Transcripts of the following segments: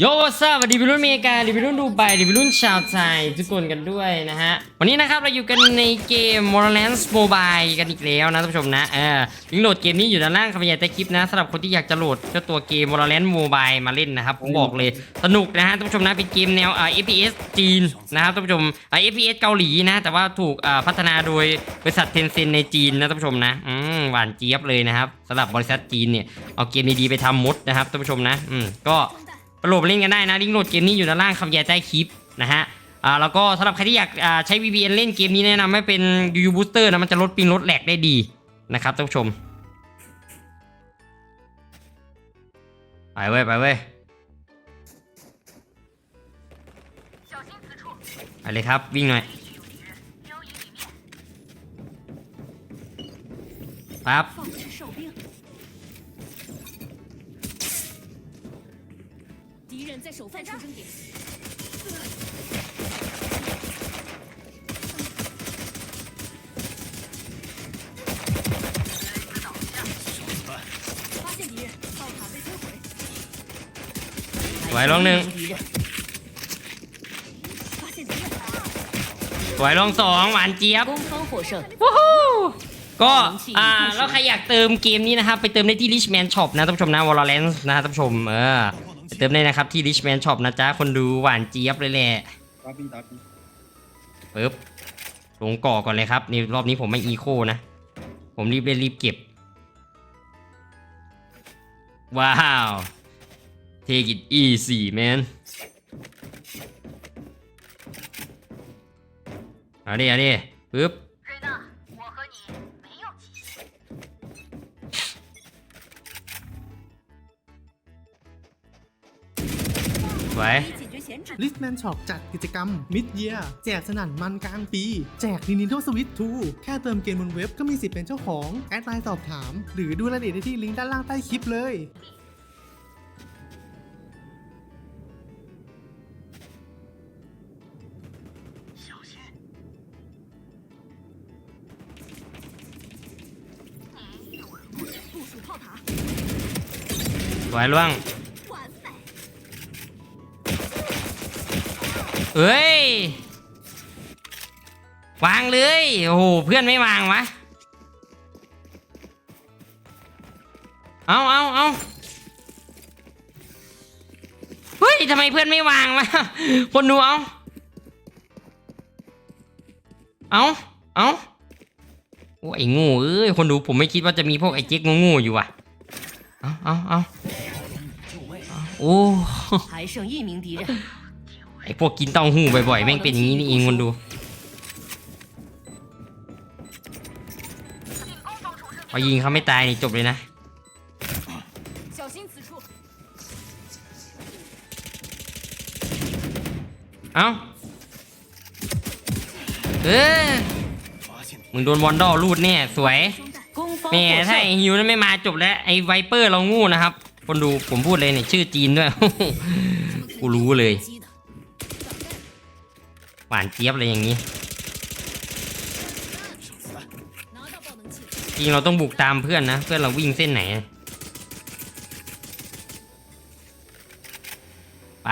โยสวัสดีพี่รุ่นอเมริกาดีพี่รุ่นดูไบดีพี่รุ่นชาวไทยทุกคนกันด้วยนะฮะ วันนี้นะครับเราอยู่กันในเกม Borderlands Mobile กันอีกแล้วนะท่านผู้ชมนะเออลิงโหลดเกมนี้อยู่ด้านล่างคำบรรยายใต้คลิปนะสำหรับคนที่อยากจะโหลดเจ้าตัวเกม Borderlands Mobile มาเล่นนะครับ ผมบอกเลยสนุกนะฮะท่านผู้ชมนะเป็นเกมแนวอ่า FPS จีนนะครับท่านผู้ชมอ่า FPS เกาหลีนะ แต่ว่าถูกอ่าพัฒนาโดยบริษัทเทนเซ็นในจีนนะท่านผู้ชมนะอืมหวานเจี๊ยบเลยนะครับสำหรับ บริษัทจีนเนี่ยเอาเกมดีๆไปทำมดนะครับท่านผู้ชมนะอืมก็ โหลดเล่นกันได้นะลิงก์โหลดเกมนี้อยู่ด้านล่างคำบรรยายใต้คลิปนะฮะอ่าแล้วก็สำหรับใครที่อยากอ่าใช้ VPN เล่นเกมนี้แนะนำให้เป็น UU Booster นะมันจะลดปิงลดแหลกได้ดีนะครับท่านผู้ชมไปเว้ยไปเว้ยไปเลยครับวิ่งหน่อยปั๊บ 在首犯出生点。发现敌人，炮塔被摧毁。 สวยลองหนึ่ง 发现敌人， สวยลองสองหวานเจี๊ยบ 攻方获胜。 วู้ฮู้ก็อ่าแล้วใครอยากเติมเกมนี้นะครับ ไปเติมได้ที่ Richman Shop นะท่านผู้ชมนะ Valorant นะท่านผู้ชมเออไป เติมได้นะครับที่ Richman Shop นะจ๊ะ คนดูหวานเจี๊ยบเลยแหละตาบีตาบีปึ๊บลงก่อก่อนเลยครับนี่รอบนี้ผมไม่อีโคนะ ผมรีบเล่นรีบเก็บ ว้าว take it easy man เอาดิเอาดิปึ๊บ ลิสแมนช็อปจัดกิจกรรมมิดเยียแจกสนั่นมันกลางปี แจก Nintendo Switch แค่เติมเกมบนเว็บก็มีสิทธิ์เป็นเจ้าของ แอดไลน์สอบถาม หรือดูรายละเอียดได้ที่ลิงก์ด้านล่างใต้คลิปเลยไว้ล่วง เอ้ยวางเลย โอ้โห เพื่อนไม่วางวะ เอาเอาเอาเฮ้ยทำไมเพื่อนไม่วางวะ คนดูเอา เอาเอาโอ้ไอ้งูเอ้ย คนดูผมไม่คิดว่าจะมีพวกไอ้เจ๊กงูๆอยู่อะ เอาเอาเอาโอ้ ไอพวกกินเต้าหู้บ่อยๆแม่งเป็นอย่างนี้นี่เองคนดูพอยิงเขาไม่ตายนี่จบเลยนะเอ้าเออมึงโดนวอนดอลรูดเนี่ยสวยแม่ถ้าไอฮิวนั้นไม่มาจบแล้วไอไวเปอร์เรางูนะครับ คนดูผมพูดเลยเนี่ยชื่อจีนด้วย กูรู้เลย หวานเจี๊ยบอะไรอย่างนี้จริงเราต้องบุกตามเพื่อนนะ เพื่อนเราวิ่งเส้นไหน ไป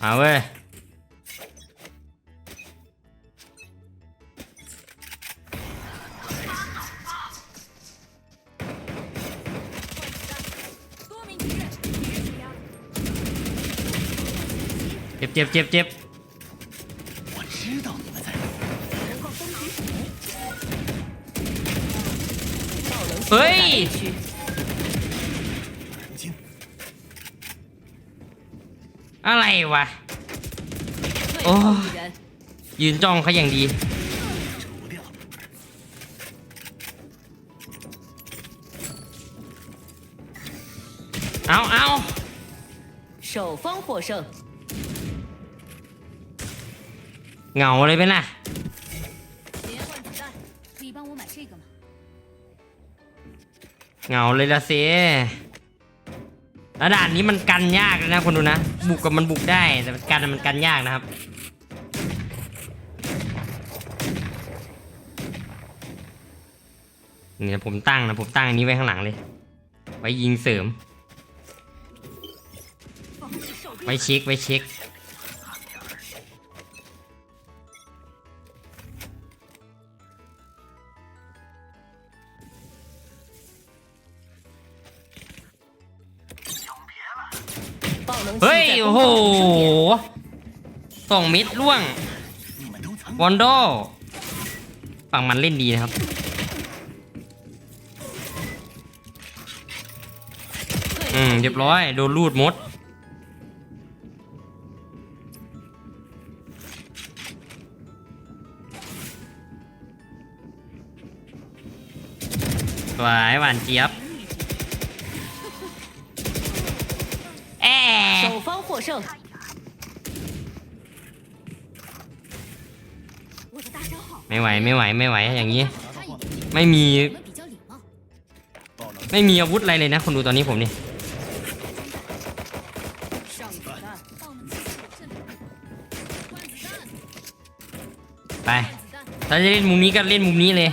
เอาเว้ย เจ็บเจ็บเจ็บเจ็บ 人矿风举手。爆能器 เฮ้ย 在 A 区， อะไรวะ 最哦后一人。 ยืนจ้องเขาอย่างดี เอาเอา 首方获胜。 เงาเลยไหมล่ะเงาเลยละสิระด่านนี้มันกันยากเลยนะคนดูนะ บุกกับมันบุกได้แต่กันมันกันยากนะครับเนี่ยผมตั้งนะผมตั้งอันนี้ไว้ข้างหลังเลย ไว้ยิงเสริม ไว้เช็คไว้เช็ค เฮ้ยโอ้โหสองมิดร่วงวอนโดฝั่งมันเล่นดีนะครับอืมเรียบร้อยโดนรูดมดสวยหวานเจี๊ยบ 获胜。ไม่ไหวไม่ไหวไม่ไหวอย่างนี้ ไม่มี ไม่มีอาวุธอะไรเลยนะคนดูตอนนี้ผมนี่ไปถ้าจะเล่นมุมนี้ก็เล่นมุมนี้เลย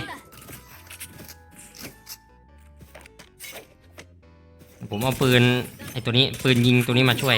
ผมเอาปืนไอ้ตัวนี้ปืนยิงตัวนี้มาช่วย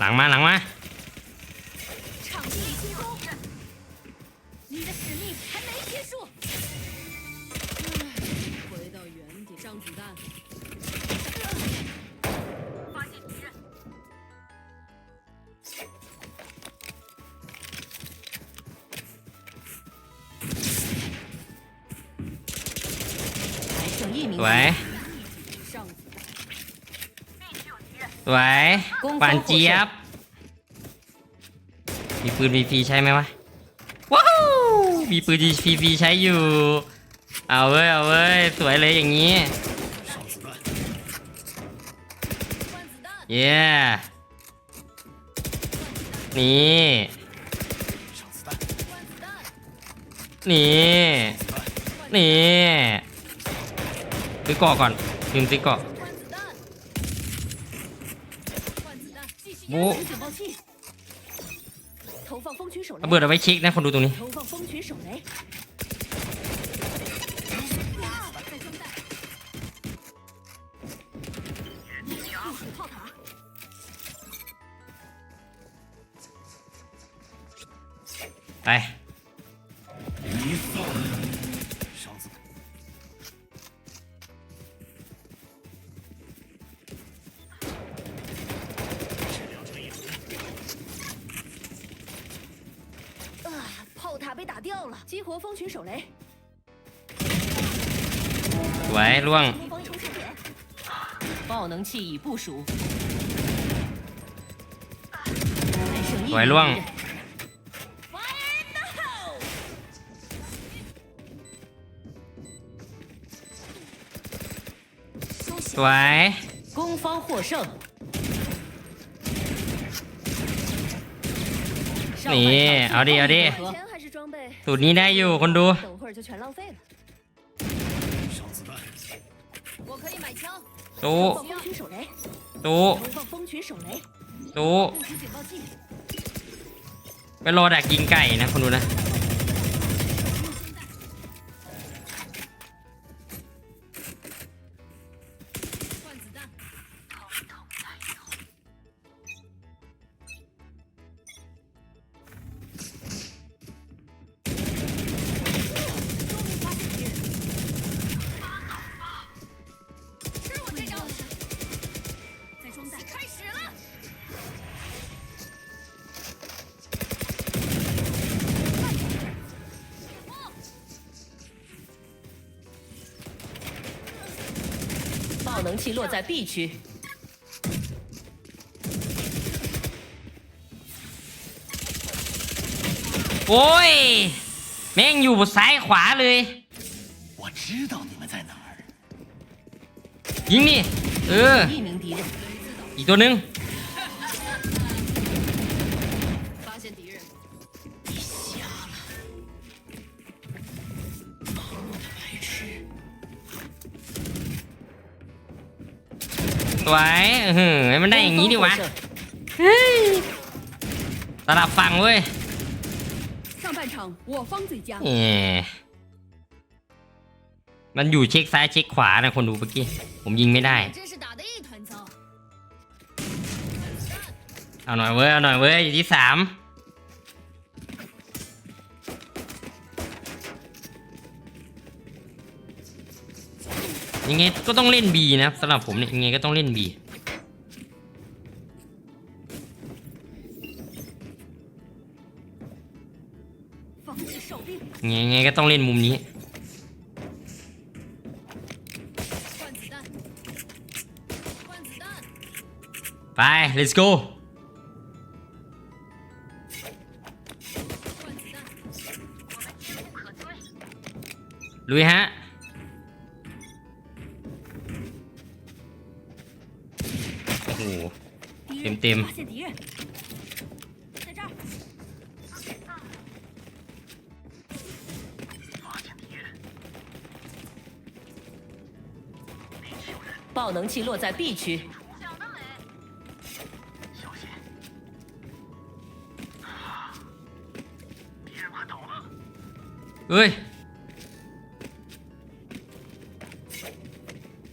หลังมาหลังมา ไหวกุ้ปานเจี๊ยบ มีปืนมีฟีใช่ไหมวะ ว้าว มีปืนดีฟีใช้อยู่ เอาเว้ย เอาเว้ย สวยเลยอย่างนี้ เย้ นี่ นี่ นี่ ซื้อกาะก่อนยืมซื้อกาะ บูระเบิดเอาไว้ช็กนะคนดูตรงนี้ 炮塔被打掉了，激活风群手雷， สวยล่วง 攻防重新点。爆能器已部署，还剩一สวยล่วง 名人 Fire in the hole！ สวย 攻方获胜。上 นี่ 半场 เอาดิเ สูตรนี้ได้อยู่คนดู 等会儿就全浪费了。我可以买枪， ตู้ 投放风群手雷， ตู้ 投放风群手雷， ตู้ 部署警报器。 ไปรอดักยิงไก่นะคนดูนะ 能器落在 B 区， โอ้ย แม่งอยู่ซ้ายขวาเลย 我知道你们在哪儿。 ยิงนี่เออ 一名敌人， อีกตัวหนึง ไว้เฮ้ยมันได้อย่างนี้ดีวะสลับฟังเว้ยมันอยู่เช็คซ้ายเช็คขวานะคนดูเมื่อกี้ ผมยิงไม่ได้ เอาหน่อยเว้ย เอาหน่อยเว้ยอยู่ที่สาม ยังไงก็ต้องเล่น B นะครับสำหรับผมเนี่ยยังไงก็ต้องเล่น B ยังไงก็ต้องเล่นมุมนี้ ไป let's go 敌人点点发现敌人，在这儿，爆能器落在 B 区，敌人快倒了， เฮ้ย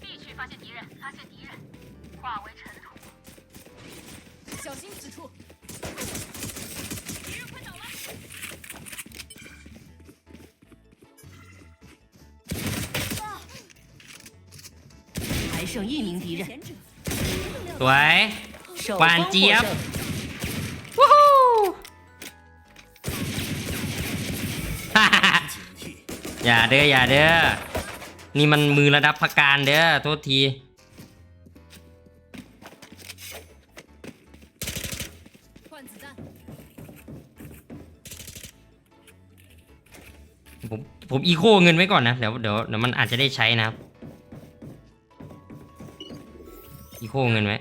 B 区发现敌人，发现敌人，化为尘土。 小心此处。敌人快倒了，还剩一名敌人，前者， สวย 守晚方获节胜。 วู้ฮู้ 警惕！ อย่าเด้อ อย่าเด้อ นี่มันมือระดับพักการเด้อ โทษที 换子弹， ผมผมอีโคเงินไว้ก่อนนะ เดี๋ยวเดี๋ยวเดี๋ยวมันอาจจะได้ใช้นะครับ อีโคเงินไว้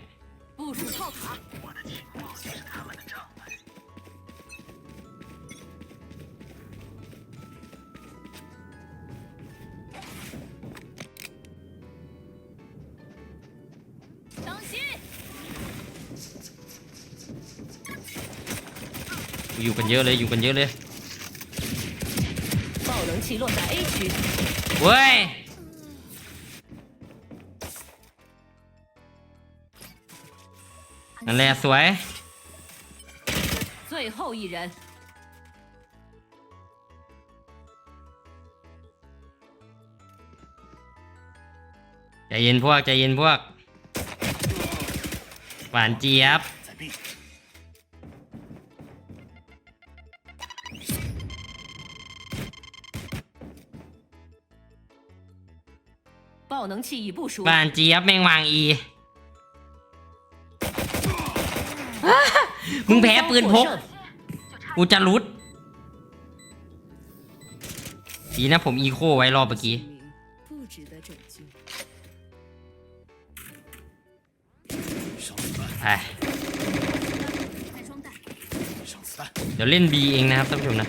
อยู่กันเยอะเลย อยู่กันเยอะเลย 爆能器落在 A 区， เว้ย นั่นแหละสวย 最后一人， ใจเย็นพวก ใจเย็นพวก หวานเจี๊ยบ 在 B， 爆能器已部署 หว，านเจี๊ยบแมงวางอี มึงแพ้ปืนพก 获胜 กูจะรุดดีนะผมอีโคไว้รอบเมื่อกี้ 不值得拯救。上子弹， ไป 开装弹，上子弹， เดี๋ยวเล่น B เองนะครับท่านผู้ชมนะ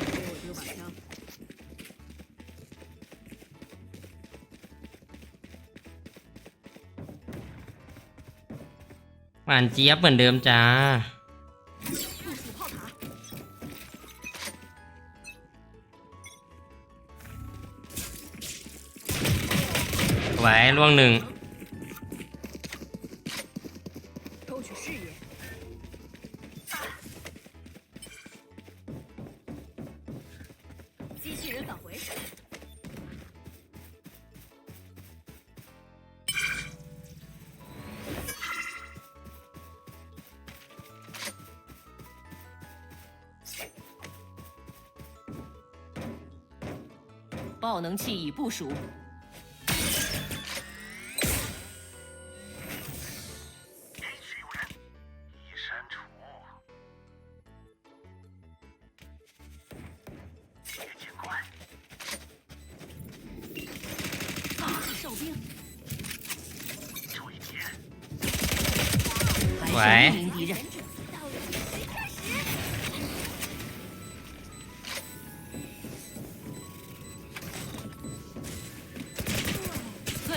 หวานเจี๊ยบเหมือนเดิมจ้า ไว้ล่วงหนึ่ง 爆能器已部署，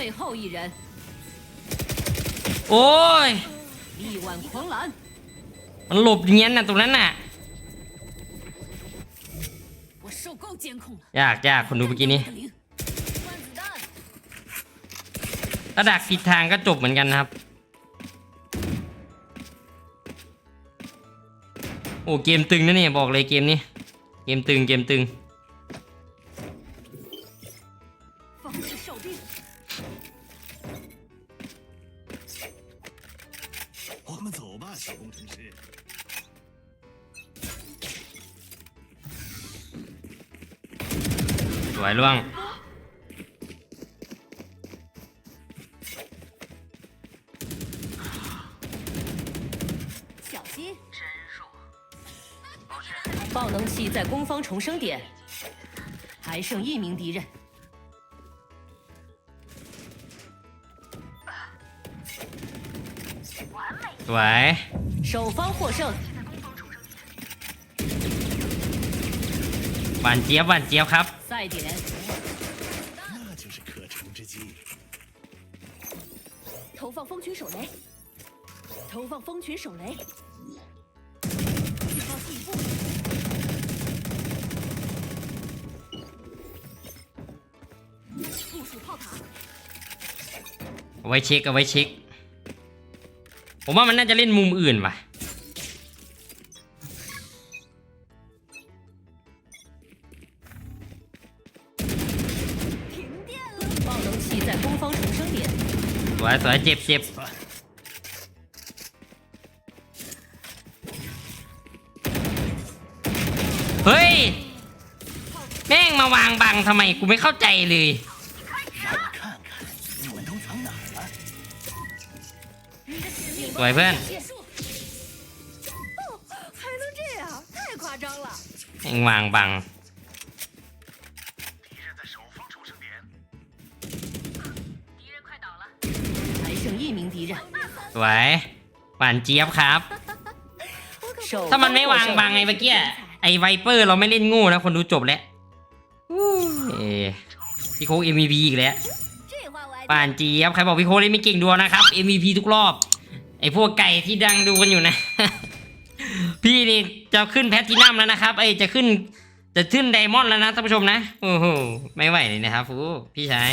最后一人， โอ้ย 力挽狂澜。 มันหลบเนียนน่ะตรงนั้นน่ะ 我受够监控了。 ยากยากคนดูเมื่อกี้นี้ 换子弹， ถ้าดักผิดทางก็จบเหมือนกันนะครับ โอ้เกมตึงนะเนี่ยบอกเลยเกมนี้ เกมตึงเกมตึง 们走吧，小工程师。 สวยล่วง 小心！爆能器在攻方重生点，还剩一名敌人。 สวย 守方获胜， หวานเจี๊ยบหวานเจี๊ยบครับ 赛点那就是可乘之机。投放蜂群手雷，投放蜂群手雷，警报器布置，部署炮塔， เอาไว้เช็คเอาไว้เช็ค ผมว่ามันน่าจะเล่นมุมอื่นว่ะ 停电了！爆能器在攻方重生点， สวยสวยเจ็บเจ็บเฮ้ย แม่งมาวางบังทำไมกูไม่เข้าใจเลย สวยเพื่อนเองวางบังสวยหวานเจี๊ยบครับ ถ้ามันไม่วางบังไอ้เมื่อกี้ไอ้ไวเปอร์เราไม่เล่นงูนะ คนดูจบแล้วพี่โค้ก MVP อีกแล้วป่านเจี๊ยบใครบอกพี่โค้กเล่นไม่เก่งดัวนะครับ MVP ทุกรอบ ไอ้พวกไก่ที่ดังดูกันอยู่นะ พี่นี่จะขึ้นแพทตินัมแล้วนะครับ ไอ้ยจะขึ้น จะขึ้นไดมอนด์แล้วนะท่านผู้ชมนะ โอ้โห ไม่ไหวเลยนะครับฟูพี่ชาย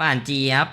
บ้านจีครับ